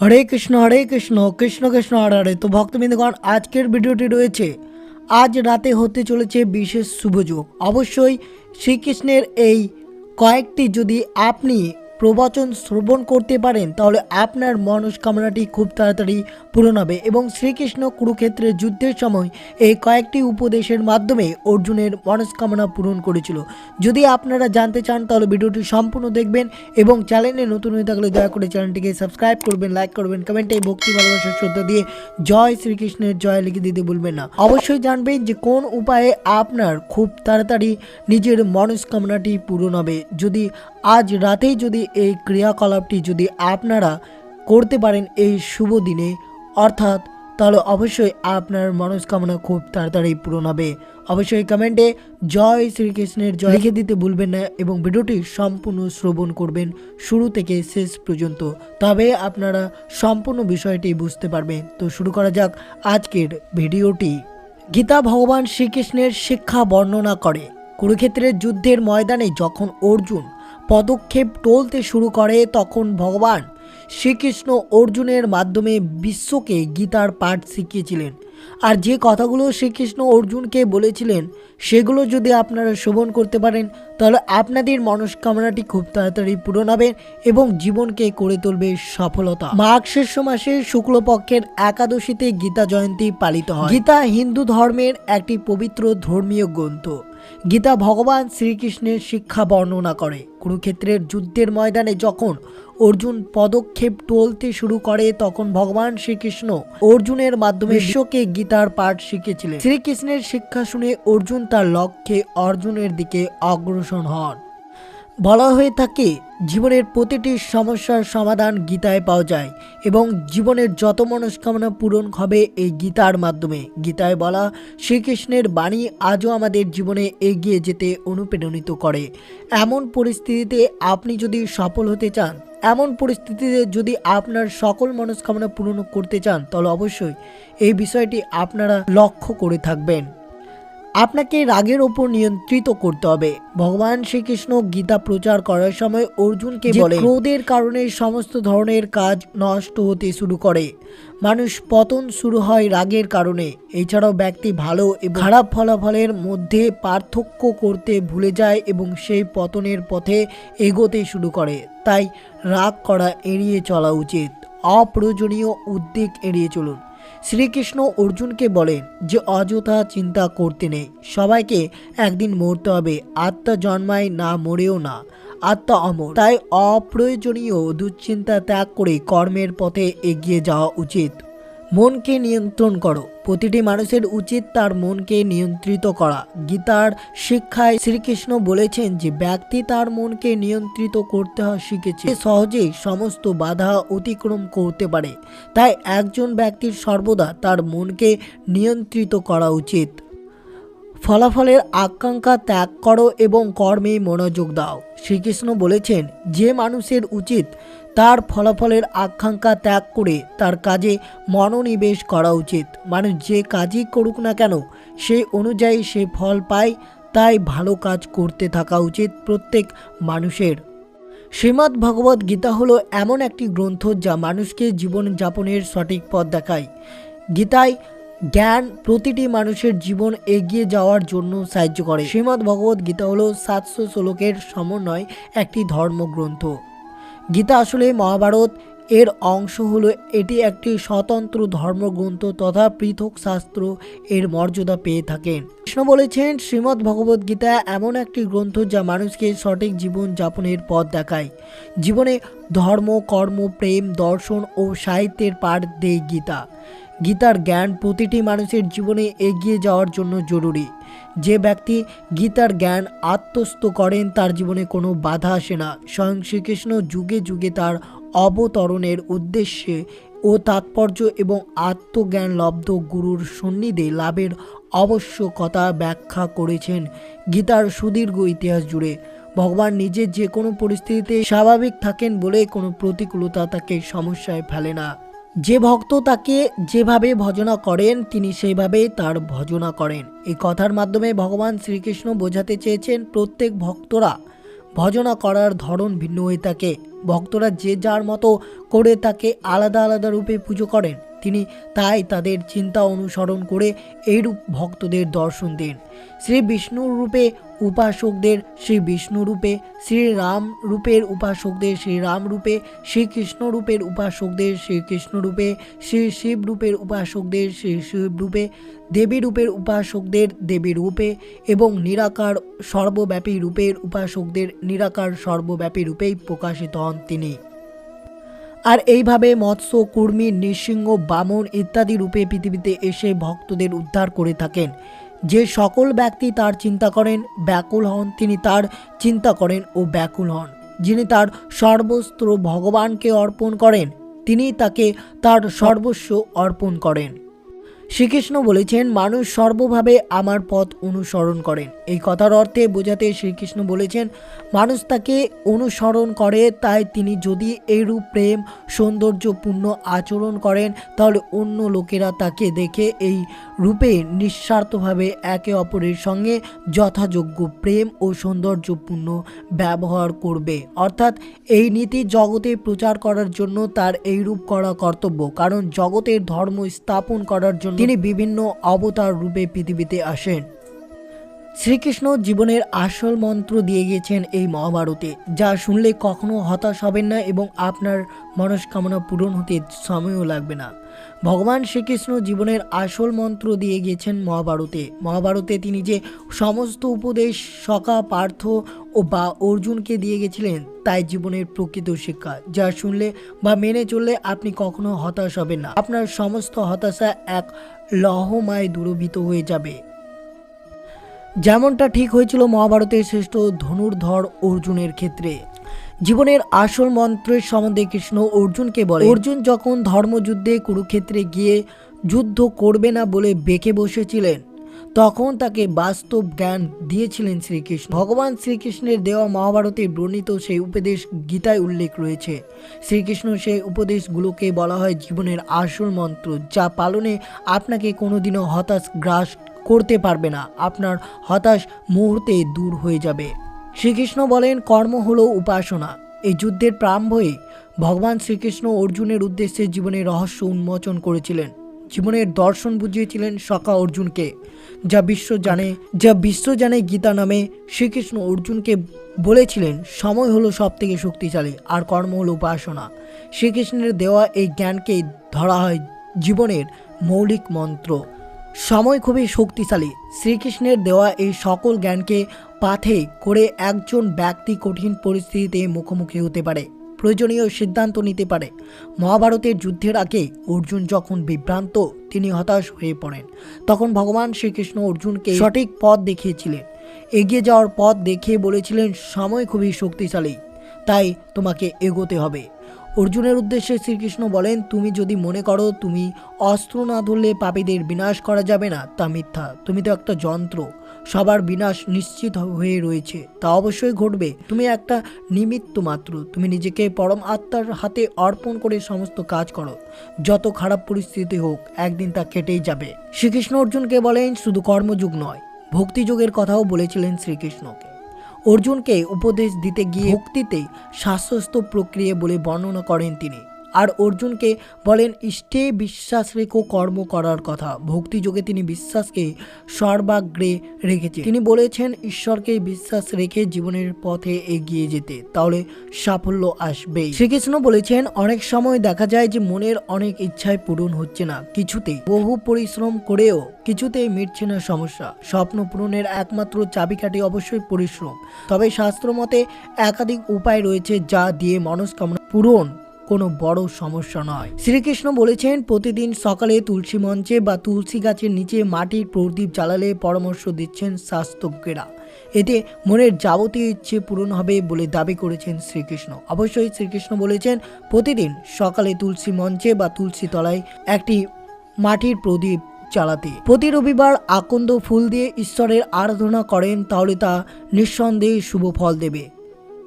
হরে কৃষ্ণ হরে কৃষ্ণ কৃষ্ণ কৃষ্ণ, হরে হরে। তো ভক্তবৃন্দগণ, আজকের ভিডিওটি রয়েছে। আজ রাতে হতে চলেছে বিশেষ শুভযোগ অবশ্যই শ্রীকৃষ্ণের এই কয়েকটি যদি আপনি প্রবচন শ্রবণ করতে পারেন, তাহলে আপনার মনস্কামনাটি খুব তাড়াতাড়ি পূরণ হবে এবং শ্রীকৃষ্ণ কুরুক্ষেত্রের যুদ্ধের সময় এই কয়েকটি উপদেশের মাধ্যমে অর্জুনের মনস্কামনা পূরণ করেছিল। যদি আপনারা জানতে চান, তাহলে ভিডিওটি সম্পূর্ণ দেখবেন এবং চ্যানেলে নতুন হয়ে থাকলে দয়া করে চ্যানেলটিকে সাবস্ক্রাইব করবেন, লাইক করবেন কমেন্টে ভক্তি ভালোবাসা শ্রদ্ধা দিয়ে জয় শ্রীকৃষ্ণের জয় লিখে দিতে ভুলবেন না। অবশ্যই জানবেন যে কোন উপায়ে আপনার খুব তাড়াতাড়ি নিজের মনস্কামনাটি পূরণ হবে। যদি আজ রাতেই যদি এই ক্রিয়াকলাপটি যদি আপনারা করতে পারেন এই শুভ দিনে, অর্থাৎ তাহলে অবশ্যই আপনার মনস্কামনা খুব তাড়াতাড়ি পূরণ হবে। অবশ্যই কমেন্টে জয় শ্রীকৃষ্ণের জয় লিখে দিতে ভুলবেন না এবং ভিডিওটি সম্পূর্ণ শ্রবণ করবেন শুরু থেকে শেষ পর্যন্ত। তবে আপনারা সম্পূর্ণ বিষয়টি বুঝতে পারবেন। তো শুরু করা যাক আজকের ভিডিওটি। গীতা ভগবান শ্রীকৃষ্ণের শিক্ষা বর্ণনা করে। কুরুক্ষেত্রের যুদ্ধের ময়দানে যখন অর্জুন পদক্ষেপ টলতে শুরু করে তখন ভগবান শ্রীকৃষ্ণ অর্জুনের মাধ্যমে বিশ্বকে গীতার পাঠ শিখিয়েছিলেন। আর যে কথাগুলো শ্রীকৃষ্ণ অর্জুনকে বলেছিলেন, সেগুলো যদি আপনারা শ্রবণ করতে পারেন, তাহলে আপনাদের মনস্কামনাটি খুব তাড়াতাড়ি পূরণ হবে এবং জীবনকে করে তুলবে সফলতা। মাঘ শেষ মাসে শুক্লপক্ষের একাদশীতে গীতা জয়ন্তী পালিত হয়। গীতা হিন্দু ধর্মের একটি পবিত্র ধর্মীয় গ্রন্থ। গীতা ভগবান শ্রীকৃষ্ণের শিক্ষা বর্ণনা করে। কুরুক্ষেত্রের যুদ্ধের ময়দানে যখন অর্জুন পদক্ষেপ টলতে শুরু করে, তখন ভগবান শ্রীকৃষ্ণ অর্জুনের মাধ্যমে বিশ্বকে গীতার পাঠ শিখেছিলেন শ্রীকৃষ্ণের শিক্ষা শুনে অর্জুন তার লক্ষ্যে অর্জুনের দিকে অগ্রসর হন। বলা হয়ে থাকে জীবনের প্রতিটি সমস্যার সমাধান গীতায় পাওয়া যায় এবং জীবনের যত মনস্কামনা পূরণ হবে এই গীতার মাধ্যমে। গীতায় বলা, শ্রীকৃষ্ণের বাণী আজও আমাদের জীবনে এগিয়ে যেতে অনুপ্রেরণিত করে। এমন পরিস্থিতিতে আপনি যদি সফল হতে চান, এমন পরিস্থিতিতে যদি আপনার সকল মনস্কামনা পূরণ করতে চান, তাহলে অবশ্যই এই বিষয়টি আপনারা লক্ষ্য করে থাকবেন। আপনাকে রাগের ওপর নিয়ন্ত্রিত করতে হবে। ভগবান শ্রীকৃষ্ণ গীতা প্রচার করার সময় অর্জুনকে বলে ক্রোধের কারণে সমস্ত ধরনের কাজ নষ্ট হতে শুরু করে। মানুষ পতন শুরু হয় রাগের কারণে। এছাড়াও ব্যক্তি ভালো এবং খারাপ ফলাফলের মধ্যে পার্থক্য করতে ভুলে যায় এবং সেই পতনের পথে এগোতে শুরু করে। তাই রাগ করা এড়িয়ে চলা উচিত। অপ্রয়োজনীয় উদ্বেগ এড়িয়ে চলুন। শ্রীকৃষ্ণ অর্জুনকে বলেন যে অযথা চিন্তা করতে নেই। সবাইকে একদিন মরতে হবে। আত্মা জন্মায় না, মরেও না। আত্মা অমর। তাই অপ্রয়োজনীয় দুশ্চিন্তা ত্যাগ করে কর্মের পথে এগিয়ে যাওয়া উচিত। মনকে নিয়ন্ত্রণ করো। প্রতিটি মানুষের উচিত তার মনকে নিয়ন্ত্রিত করা। গীতার শিক্ষায় শ্রীকৃষ্ণ বলেছেন যে, ব্যক্তি তার মনকে নিয়ন্ত্রিত করতে হয় শিখেছে। সহজেই সমস্ত বাধা অতিক্রম করতে পারে। তাই একজন ব্যক্তির সর্বদা তার মনকে নিয়ন্ত্রিত করা উচিত। ফলাফলের আকাঙ্ক্ষা ত্যাগ করো এবং কর্মে মনোযোগ দাও। শ্রীকৃষ্ণ বলেছেন, যে মানুষের উচিত তার ফলাফলের আকাঙ্ক্ষা ত্যাগ করে তার কাজে মনোনিবেশ করা উচিত। মানুষ যে কাজই করুক না কেন সেই অনুযায়ী সে ফল পায়, তাই ভালো কাজ করতে থাকা উচিত প্রত্যেক মানুষের। শ্রীমদ্ ভগবত গীতা হলো এমন একটি গ্রন্থ যা মানুষকে জীবন যাপনের সঠিক পথ দেখায়। গীতায় জ্ঞান প্রতিটি মানুষের জীবন এগিয়ে যাওয়ার জন্য সাহায্য করে। শ্রীমদ্ ভগবত গীতা হলো সাতশো শ্লোকের সমন্বয় একটি ধর্মগ্রন্থ। গীতা আসলে মহাভারত এর অংশ হলো এটি একটি স্বতন্ত্র ধর্মগ্রন্থ তথা পৃথক শাস্ত্র এর মর্যাদা পেয়ে থাকেন কৃষ্ণ বলেছেন, শ্রীমদ্ ভগবত গীতা এমন একটি গ্রন্থ যা মানুষকে সঠিক জীবন যাপনের পথ দেখায়। জীবনে ধর্ম, কর্ম, প্রেম, দর্শন ও সাহিত্যের পাঠ দেয় গীতা। গীতার জ্ঞান প্রতিটি মানুষের জীবনে এগিয়ে যাওয়ার জন্য জরুরি। যে ব্যক্তি গীতার জ্ঞান আত্মস্থ করেন, তার জীবনে কোনো বাধা আসে না। স্বয়ং শ্রীকৃষ্ণ যুগে যুগে তার অবতরণের উদ্দেশ্যে ও তাৎপর্য এবং আত্মজ্ঞান লব্ধ গুরুর সন্নিধে লাভের আবশ্যকতা ব্যাখ্যা করেছেন গীতার সুদীর্ঘ ইতিহাস জুড়ে। ভগবান নিজে যে কোনো পরিস্থিতিতে স্বাভাবিক থাকেন বলে কোনো প্রতিকূলতা তাকে সমস্যায় ফেলে না। যে ভক্ত তাকে যেভাবে ভজনা করেন, তিনি সেইভাবেই তার ভজনা করেন। এই কথার মাধ্যমে ভগবান শ্রীকৃষ্ণ বোঝাতে চেয়েছেন, প্রত্যেক ভক্তরা ভজনা করার ধরন ভিন্ন হয়ে থাকে। ভক্তরা যে যার মতো করে তাকে আলাদা আলাদা রূপে পুজো করেন। তিনি তাই তাদের চিন্তা অনুসরণ করে এইরূপ ভক্তদের দর্শন দেন। শ্রী বিষ্ণুর রূপে উপাসকদের শ্রী বিষ্ণু রূপে শ্রীরাম রূপের উপাসকদের শ্রীরাম রূপে শ্রীকৃষ্ণ রূপের উপাসকদের শ্রীকৃষ্ণ রূপে, শ্রী শিব রূপের উপাসকদের শ্রী শিব রূপে, দেবী রূপের উপাসকদের দেবী রূপে এবং নিরাকার সর্বব্যাপী রূপের উপাসকদের নিরাকার সর্বব্যাপী রূপেই প্রকাশিত হন তিনি। আর এইভাবে মৎস্য, কুর্মী, নৃসিংহ, বামন ইত্যাদি রূপে পৃথিবীতে এসে ভক্তদের উদ্ধার করে থাকেন। যে সকল ব্যক্তি তার চিন্তা করেন, ব্যাকুল হন, তিনি তার চিন্তা করেন ও ব্যাকুল হন। যিনি তার সর্বস্ত্র ভগবানকে অর্পণ করেন তিনি তাকে তার সর্বস্ব অর্পণ করেন। শ্রীকৃষ্ণ বলেছেন, মানুষ সর্বভাবে আমার পথ অনুসরণ করেন এই কথার অর্থে বোঝাতে শ্রীকৃষ্ণ বলেছেন, মানুষ তাকে অনুসরণ করে, তাই তিনি যদি এইরূপ প্রেম, সৌন্দর্যপূর্ণ আচরণ করেন, তাহলে অন্য লোকেরা তাকে দেখে এই রূপে নিঃস্বার্থভাবে একে অপরের সঙ্গে যথাযোগ্য প্রেম ও সৌন্দর্যপূর্ণ ব্যবহার করবে। অর্থাৎ এই নীতি জগতে প্রচার করার জন্য তার এই রূপ করা কর্তব্য, কারণ জগতের ধর্ম স্থাপন করার জন্য তিনি বিভিন্ন অবতার রূপে পৃথিবীতে আসেন। শ্রীকৃষ্ণ জীবনের আসল মন্ত্র দিয়ে গিয়েছেন এই মহাভারতে, যা শুনলে কখনো হতাশ হবেন না এবং আপনার মনস্কামনা পূরণ হতে সময়ও লাগবে না। ভগবান শ্রীকৃষ্ণ জীবনের আসল মন্ত্র দিয়ে গেছেন মহাভারতে। মহাভারতে তিনি যে সমস্ত উপদেশ সকা পার্থ ও বা অর্জুনকে দিয়ে গেছিলেন, তাই জীবনের প্রকৃত শিক্ষা। যা শুনলে বা মেনে চললে আপনি কখনো হতাশ হবেন না। আপনার সমস্ত হতাশা এক লহমায় দূরভীত হয়ে যাবে। যেমনটা ঠিক হয়েছিল মহাভারতের শ্রেষ্ঠ ধনুর্ধর অর্জুনের ক্ষেত্রে। জীবনের আসল মন্ত্রের সম্বন্ধে কৃষ্ণ অর্জুনকে বলে অর্জুন যখন ধর্মযুদ্ধে কুরুক্ষেত্রে গিয়ে যুদ্ধ করবে না বলে বেঁকে বসেছিলেন, তখন তাকে বাস্তব জ্ঞান দিয়েছিলেন শ্রীকৃষ্ণ। ভগবান শ্রীকৃষ্ণের দেওয়া মহাভারতে বর্ণিত সেই উপদেশ গীতায় উল্লেখ রয়েছে। শ্রীকৃষ্ণ সেই উপদেশগুলোকে বলা হয় জীবনের আসল মন্ত্র, যা পালনে আপনাকে কোনোদিনও হতাশ গ্রাস করতে পারবে না। আপনার হতাশ মুহূর্তে দূর হয়ে যাবে। শ্রীকৃষ্ণ বলেন, কর্ম হল উপাসনা। এই যুদ্ধের প্রারম্ভে ভগবান শ্রীকৃষ্ণ অর্জুনের উদ্দেশ্যে জীবনের রহস্য উন্মোচন করেছিলেন। জীবনের দর্শন বুঝিয়েছিলেন সকা অর্জুনকে, যা বিশ্ব জানে, যা বিশ্ব জানে গীতা নামে শ্রীকৃষ্ণ অর্জুনকে বলেছিলেন, সময় হলো সব থেকে শক্তিশালী, আর কর্ম হলো উপাসনা। শ্রীকৃষ্ণের দেওয়া এই জ্ঞানকে ধরা হয় জীবনের মৌলিক মন্ত্র। সময় খুবই শক্তিশালী। শ্রীকৃষ্ণের দেওয়া এই সকল জ্ঞানকে পাথে করে একজন ব্যক্তি কঠিন পরিস্থিতিতে মুখোমুখি হতে পারে, প্রয়োজনীয় সিদ্ধান্ত নিতে পারে। মহাভারতের যুদ্ধের আগে অর্জুন যখন বিভ্রান্ত, তিনি হতাশ হয়ে পড়েন। তখন ভগবান শ্রীকৃষ্ণ অর্জুনকে সঠিক পথ দেখিয়েছিলেন। এগিয়ে যাওয়ার পথ দেখিয়ে বলেছিলেন, সময় খুবই শক্তিশালী, তাই তোমাকে এগোতে হবে। অর্জুনের উদ্দেশ্যে শ্রীকৃষ্ণ বলেন, তুমি যদি মনে করো তুমি অস্ত্র না ধরলে পাপীদের বিনাশ করা যাবে না, তা মিথ্যা। তুমি তো একটা যন্ত্র। সবার বিনাশ নিশ্চিত হয়ে রয়েছে। তা অবশ্যই ঘটবে। তুমি একটা নিমিত্ত মাত্র। তুমি নিজেকে পরম আত্মার হাতে অর্পণ করে সমস্ত কাজ করো। যত খারাপ পরিস্থিতি হোক, একদিন তা কেটেই যাবে। শ্রীকৃষ্ণ অর্জুনকে বলেন, শুধু কর্মযুগ নয়, ভক্তিযোগের কথাও বলেছিলেন শ্রীকৃষ্ণকে। অর্জুনকে উপদেশ দিতে গিয়ে ভক্তিতে শাস্ত্রস্থ প্রক্রিয়া বলে বর্ণনা করেন তিনি। আর অর্জুনকে বলেন, ইষ্টে বিশ্বাস রেখো কর্ম করার কথা। ভক্তিযোগে তিনি বিশ্বাসকে সর্বাগ্রে রেখেছে তিনি বলেছেন, ঈশ্বরকে বিশ্বাস রেখে জীবনের পথে এগিয়ে যেতে, তাহলে সাফল্য আসবেই। শ্রীকৃষ্ণ বলেছেন, অনেক সময় দেখা যায় যে মনের অনেক ইচ্ছায় পূরণ হচ্ছে না। কিছুতেই বহু পরিশ্রম করেও কিছুতেই মিটছে না সমস্যা। স্বপ্ন পূরণের একমাত্র চাবিকাঠি অবশ্যই পরিশ্রম। তবে শাস্ত্র মতে একাধিক উপায় রয়েছে যা দিয়ে মনস্কামনা পূরণ কোনো বড় সমস্যা নয়। শ্রীকৃষ্ণ বলেছেন, প্রতিদিন সকালে তুলসী মঞ্চে বা তুলসী গাছের নিচে মাটির প্রদীপ জ্বালালে পরামর্শ দিচ্ছেন স্বাস্থ্যজ্ঞেরা এতে মনের যাবতীয় ইচ্ছে পূরণ হবে বলে দাবি করেছেন শ্রীকৃষ্ণ। অবশ্যই শ্রীকৃষ্ণ বলেছেন, প্রতিদিন সকালে তুলসী মঞ্চে বা তুলসী তলায় একটি মাটির প্রদীপ চালাতে প্রতি রবিবার আকন্দ ফুল দিয়ে ঈশ্বরের আরাধনা করেন, তাহলে তা নিঃসন্দেহে শুভ ফল দেবে।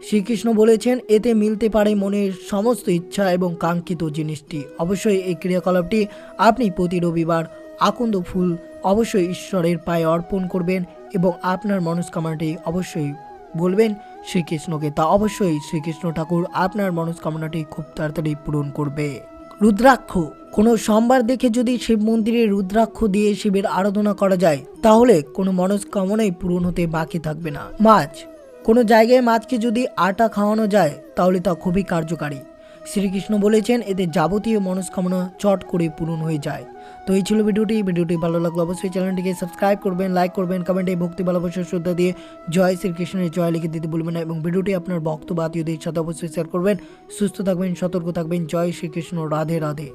শ্রীকৃষ্ণ বলেছেন, এতে মিলতে পারে মনের সমস্ত ইচ্ছা এবং কাঙ্ক্ষিত জিনিসটি। অবশ্যই এই ক্রিয়াকলাপটি আপনি প্রতি রবিবার আকন্দ ফুল অবশ্যই ঈশ্বরের পায়ে অর্পণ করবেন এবং আপনার মনস্কামনাটি অবশ্যই বলবেন শ্রীকৃষ্ণকে। তা অবশ্যই শ্রীকৃষ্ণ ঠাকুর আপনার মনস্কামনাটি খুব তাড়াতাড়ি পূরণ করবে। রুদ্রাক্ষ, কোনো সোমবার দেখে যদি শিব মন্দিরে রুদ্রাক্ষ দিয়ে শিবের আরাধনা করা যায়, তাহলে কোনো মনস্কামনাই পূরণ হতে বাকি থাকবে না। মাছ কোনো জায়গায় মাছকে যদি আটা খাওয়ানো যায়, তাহলে তা খুবই কার্যকারী। শ্রীকৃষ্ণ বলেছেন, এতে যাবতীয় মনস্কামনা চট করে পূরণ হয়ে যায়। তো এই ছিল ভিডিওটি। ভিডিওটি ভালো লাগল অবশ্যই চ্যানেলটিকে সাবস্ক্রাইব করবেন, লাইক করবেন, কমেন্টে ভক্তি ভালোবাসা শ্রদ্ধা দিয়ে জয় শ্রীকৃষ্ণের জয় লিখে দিতে ভুলবেন না এবং ভিডিওটি আপনার ভক্ত বা আত্মীয়দের সাথে অবশ্যই শেয়ার করবেন। সুস্থ থাকবেন, সতর্ক থাকবেন। জয় শ্রীকৃষ্ণ, রাধে রাধে।